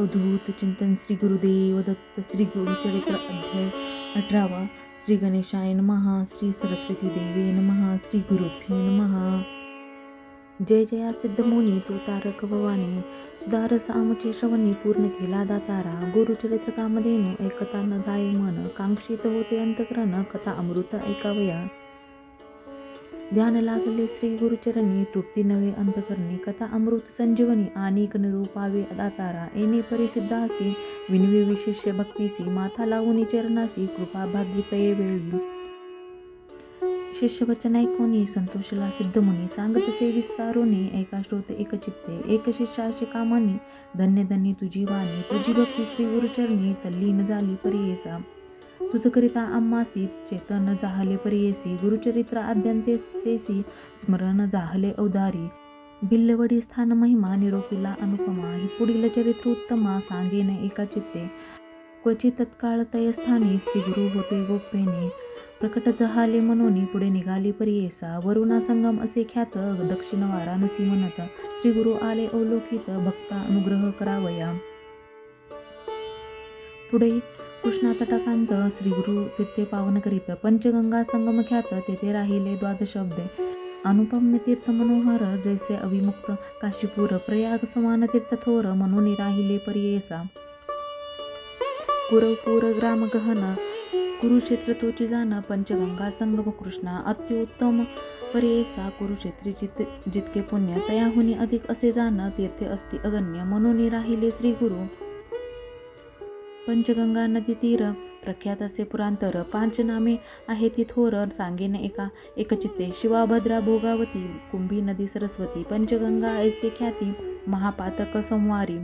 अवधूत चिंतन श्री गुरुदेव दत्त श्री गुरुचरित्र अध्याय अठरावा श्री गणेशाय महा श्री सरस्वती देवे महा श्री गुरुभ्यो महा जय जया सिद्धमुनी तू तारक भवानी सुधार सामचे श्रवणी पूर्ण केला दातारा गुरुचरित्र कामधेनु ऐकता न जाय मन कांक्षित होते अंतकरण कथा अमृत ऐकावया. ध्यान लागले श्री गुरुचरणी तृप्ती नवे अंतकरणी कथा अमृत संजीवनी आणिक निरूपावे दातारा येणे परिसिद्धासी विनवी विशिष्य भक्तीसी माथा लावून चरणाशी कृपा भागीतये वेळी. शिष्यवचन ऐकोनी संतोषला सिद्धमुनी सांगत से एका श्रोत एक चित्ते एक शिष्याशी कामानी धन्य धन्य तुझी वाणी तुझी भक्ती श्री गुरुचरणी तल्लीन झाली परियेसा तुझकरिता आम्हासी चेतन जाहले परियेसी गुरुचरित्र आद्यंते तेसी स्मरण जाहले औदारी. बिल्लवडी स्थान महिमा निरोपीला अनुपमा ही पुढील चरित्र उत्तमा सांगेन एका चित्ते. क्वचित तत्काळ तयस्थानी श्री गुरु होते गोप्येने. प्रकट जहाले मनोनी पुढे निघाली परियेसा. वरुणा संगम असे ख्यात दक्षिण वाराणसी म्हणत श्री गुरु आले अवलोकित भक्ता अनुग्रह करावया. पुढे कृष्णा तटाकांत श्री गुरु तीर्थे पावन करीत पंचगंगा संगम ख्यात तेथे राहिले द्वादशब्दे अनुपम्य तीर्थ मनोहर जैसे अविमुक्त काशीपूर प्रयाग समान तीर्थ थोर म्हणून राहिले परियेसा. कुरवपूर ग्राम गहन कुरुक्षेत्र तोची जाण पंचगंगा संगम कृष्णा अत्युत्तम पर्येसा. कुरुक्षेत्री जित जितके पुण्य तयाहुनी अधिक असे जाण तेथे असती अगण्य म्हणून राहिले श्री गुरु पंचगंगा नदी तीर प्रख्यात असे पुरांतर पांच नामे आहे ती थोर सांगेन एका एकचित्ते. शिवाभद्रा भोगावती कुंभी नदी सरस्वती पंचगंगा ऐसे ख्याती महापातक संवारी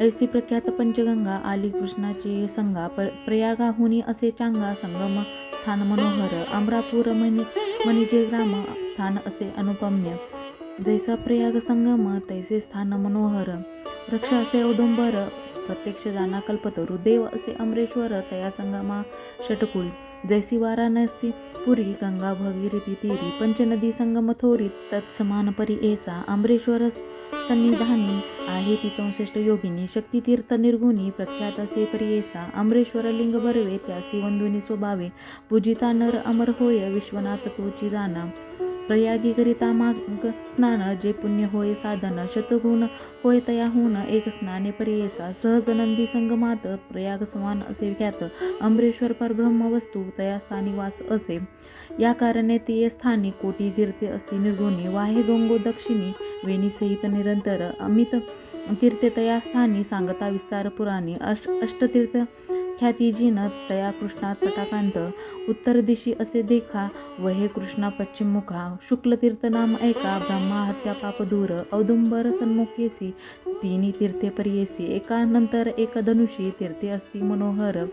ऐसी प्रख्यात पंचगंगा आली कृष्णाचे संगा प प्रयागाहुनी असे चांगा संगम स्थान मनोहर अमरापूर मणी मणिजे ग्राम स्थान असे अनुपम्य. जैसा प्रयाग संगम तैसे स्थान मनोहर। वृक्ष असे औदुंबर प्रत्यक्ष जाना कल्पतरू। देव असे अमरेश्वर तया संगमा षटकुळी जैसी वाराणसी पुरी गंगा भगीरथी तीरी पंचनदी संगम थोरी तत्समान परी एसा अमरेश्वर सन्निधानी आहे ती चौसष्ट योगिनी शक्तितीर्थ निर्गुणी प्रख्यात असे परियेसा अमरेश्वर लिंग बरवे त्यासी वंदुनी स्वभावे। पूजिता नर अमर होय विश्वनाथ तोची जाना। प्रयागी करिता माग स्नान जे पुण्य होय साधन शतगुण होय होऊन एक स्नाने पर्येसा सहज नंदी संगमात प्रयाग समान असे ख्यात अमरेश्वर परब्रह्म वस्तू तया स्थानी वास असे. या कारणे ते स्थानी कोटी तीर्थे असती निर्गुणी वाहे गंगो दक्षिणी वेणी सहित निरंतर. अमित तीर्थे तया स्थानी सांगता विस्तार पुराणी अष्ट अष्टतीर्थ ख्यातीजीन तया कृष्णा तटाकांत उत्तर दिशी असे देखा वहे कृष्णा पश्चिम मुखा शुक्लतीर्थ नाम ऐका ब्रह्मा हत्या पाप दूर औदुंबर सन्मुखेसी तिन्ही तीर्थे परियेसी एकानंतर एक धनुषी तीर्थे असती मनोहर.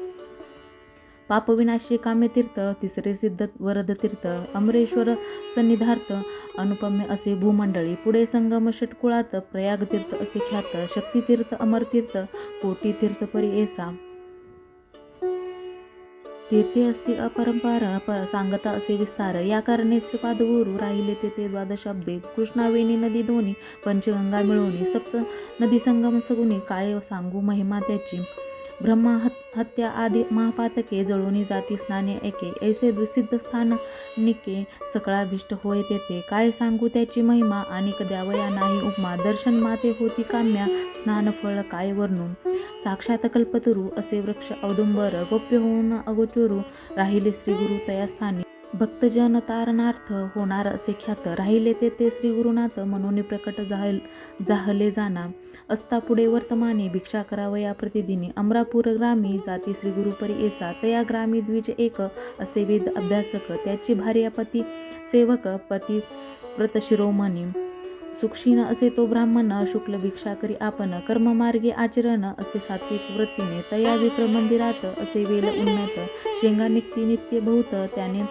पापविनाशी काम्यतीर्थ तिसरे सिद्ध वरदतीर्थ अमरेश्वर सन्निधार्थ अनुपम्य असे भूमंडळी पुढे संगम षटकुळात प्रयागतीर्थ असे ख्यात शक्तितीर्थ अमरतीर्थ कोटीतीर्थ एसा कीर्ती असती अपरंपार पर सांगता असे विस्तार. या कारणे श्रीपादगुरु राहिले तेथे द्वादशाब्दे कृष्णावेणी नदी दोन्ही पंचगंगा मिळवणी. सप्त नदी संगम सगुणी. काय सांगू महिमा त्याची? ब्रह्मा हत्या आदी महापातके जळूनी जाती स्नाने एके ऐसे दुसिद्ध स्थान निके सकळाभिष्ट होय तेथे. काय सांगू त्याची महिमा? आणि द्यावया नाही उपमा? दर्शन माते होती काम्या स्नान फळ काय वर्णून? साक्षात कल्पतरू असे वृक्ष औदुंबर गोप्य होऊन अगोचरू राहिले श्री गुरु तया स्थानी भक्तजन तारणार्थ होणार असे ख्यात. राहिले ते ते श्री गुरुनाथ म्हणून प्रकट जाहल जाहले जाना असता पुढे वर्तमाने भिक्षा करावया प्रतिदिनी. अमरापूर ग्रामी जाती श्री गुरुपरी येसा तया ग्रामी द्विज एक असे वेद अभ्यासक. त्याची भार्या पती सेवक पती व्रतशिरोमणी सुक्षीण असे तो ब्राह्मण शुक्ल भिक्षा करी आपण. कर्ममार्गे आचरण असे सात्विक वृत्तीने. तया विप्र मंदिरात असे वेल उन्नत. शेंगा नित्य नित्य बहुत. त्याने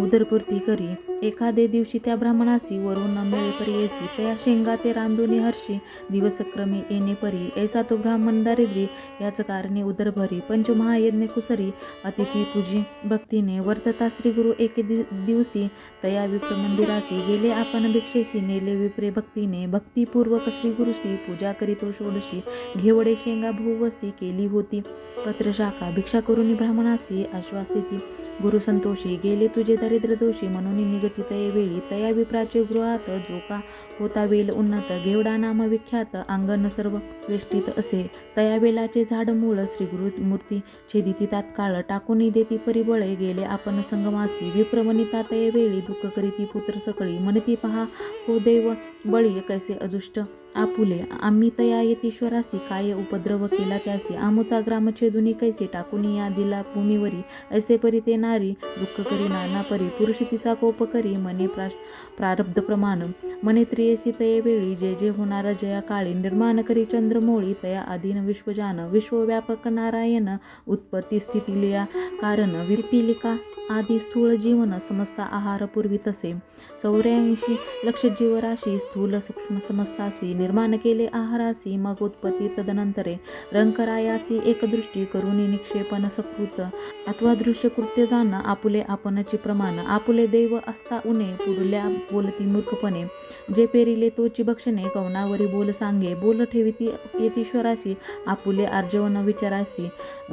उदरपूर्ती करी. एखादे दिवशी त्या ब्राह्मणासी वरून न मिळे येसी शेंगा ते रांधुनी हर्षी दिवसक्रमी येणे परी. ऐसा तो ब्राह्मण दारिद्री याच कारणे उदरभरी. पंचमहायज्ञ कुसरी अतिथी पूजी भक्तीने वर्तता श्री गुरु एके दि दिवशी तया विप्र मंदिरासी. गेले आपण भिक्षेशी नेले विप्रे भक्तीने. भक्तीपूर्वक श्री गुरुसी पूजा करीतो षोडशी घेवडे शेंगा भूवसी केली होती. पत्रशाखा भिक्षा करून ब्राह्मणासी आश्वासिती. गुरु संतोषी गेले तुझे दरिद्र दोषी म्हणून निगतीत वेळी. तया विप्राचे गृहात जो का होता वेल उन्नत घेवडा नाम विख्यात अंगण सर्व वेष्टीत असे. तया वेलाचे झाड मूळ श्री गुरु मूर्ती छेदिती तात्काळ टाकून देती परिबळे गेले आपण संगमासी विप्रमणिता तये वेळी. दुःख करीती पुत्र सकळी म्हणती पहा हो देव बळी कैसे अदुष्ट आपुले आम्ही तया येतीश्वरासी काय उपद्रव केला त्यासी? आमुचा ग्राम छेदुनी कैसे टाकून या दिला भूमीवरी? ऐसे परी ते नारी दुःख करी नाना परी पुरुष तिचा कोप करी मने प्राश प्रारब्ध प्रमाण. मने त्रियसी तये वेळी जय जे होणारा जया काळी निर्माण करी चंद्रमोळी तया आधीन विश्वजान विश्वव्यापक नारायण उत्पत्ती स्थिती लिया कारण. विपिलिका आदी स्थूळ जीवन समस्त आहार पूर्वी तसे. चौऱ्याऐंशी लक्ष जीवराशी स्थूल सूक्ष्म समस्तासी निर्माण केले आहारासी मग उत्पत्ती तदनंतरे रंकरायासी एकदृष्टी करून निक्षेपण सकृत. अथवा दृश्य कृत्य जाण आपुले आपणची प्रमाण. आपुले देव असता उणे पुढल्या बोलती मूर्खपणे. जे पेरिले तोची भक्षणे कवनावरी बोल सांगे. बोल ठेविती येतीश्वराशी आपुले आर्जवन विचारासी.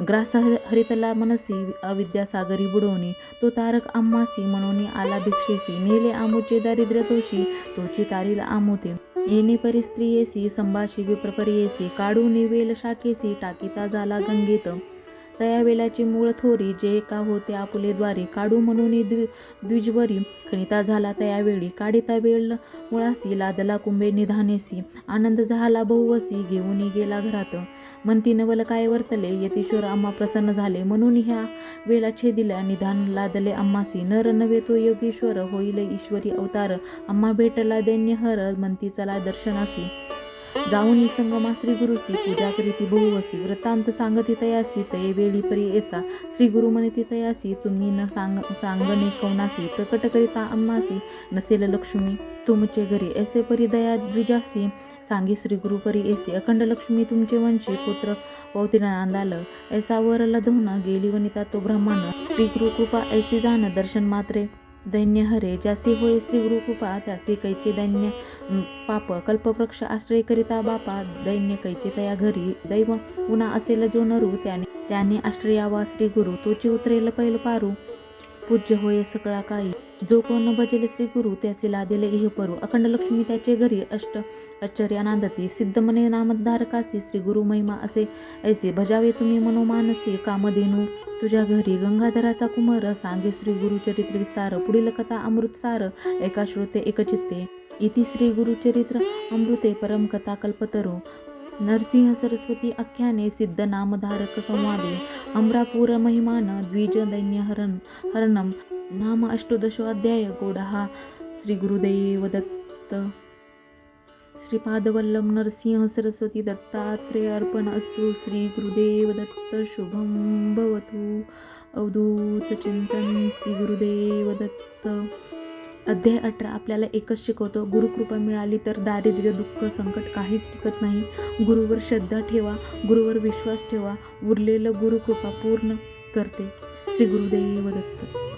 ग्रास हरितला मनसी अविद्या सागरी बुडवणी. तो तारक अम्मासी म्हणून आला भिक्षेसी. नेले आमुचे दारिद्र्य तोशी तोची तारील आमुते. येणे परिस्त्रियेसी संभाषी विप्रपरियेसी काढू निवेल शाखेसी टाकीता झाला गंगेत. तया वेलाची मूळ थोरी जे का होते आपुलेद्वारे काढू म्हणून द्वि द्विजवरी खनिता झाला तयावेळी काढिता वेळ मुळासी लादला कुंभे निधानेसी आनंद झाला बहुवसी घेऊन गेला घरात. म्हणती नवल काय वर्तले? यतीश्वर आम्हा प्रसन्न झाले. म्हणून ह्या वेळा छेदिल्या निधान लादले अम्मासी नर नव्हे तो योगेश्वर होईल ईश्वरी अवतार. अम्मा भेटला दैन्यहर म्हणती चला दर्शनासी. जाऊन संगमा श्री गुरुसी पूजा करीती बहुवसी वृत्तांत सांगती तयासी तये वेळी परी येसा. श्री गुरु म्हणती तयासी तुम्ही न सांग सांगणे कवनासी प्रकट करिता अम्मासी नसेल लक्ष्मी तुमचे घरी ऐसे परी दया द्विजासी. सांगी श्री गुरु परी एसी अखंड लक्ष्मी तुमचे वंशी पुत्र पौतीनं नांदाल. ऐसा वरल धोन गेली वनिता तो ब्रह्मांड श्री गुरु कृपा ऐसी जाण दर्शन मात्रे. दैन्य हरे ज्यासी होय श्री गुरु कृपा त्यासी कैचे दैन्य पाप कल्पवृक्ष आश्रय करिता बापा दैन्य कैचे तया घरी दैव उन्हा असेल जो नरू त्याने त्याने आश्रयावा श्री गुरु तोची उतरेल पैल पारू. पूज्य होय सकळा काही जो कोण भजेल श्री गुरु त्याचे लादेले इह परू. अखंड लक्ष्मी त्याचे घरी अष्ट आश्चर्य आनंदते सिद्ध मने नामधारकासी श्री गुरु महिमा असे. ऐसे भजावे तुम्ही मनोमानसी कामधेनू तुझ्या घरी गंगाधराचा कुमार सांगे श्री गुरुचरित्र विस्तार. पुढील कथा अमृतसार एका श्रोते एकचित्ते इति श्री गुरुचरित्र अमृते परम कथा कल्पतरू. नरसिंह सरस्वती आख्याने सिद्ध नामधारक संवादे. अमरापूर महिमान द्विज दैन्य हरण हरणम. नाम अष्टदशो अध्याय हा श्री गुरुदेव दत्त श्रीपादवल्लभ नरसिंह सरस्वती दत्तात्रेय अर्पण अस्तु। श्री गुरुदेव दत्त शुभं भवतु। अवधूत चिंतन श्री गुरुदेव दत्त अध्याय अठरा आपल्याला एकच शिकवतो गुरुकृपा मिळाली तर दारिद्र्य दुःख संकट काहीच टिकत नाही. गुरुवर श्रद्धा ठेवा गुरुवर विश्वास ठेवा उरलेलं गुरुकृपा पूर्ण करते. श्री गुरुदेव दत्त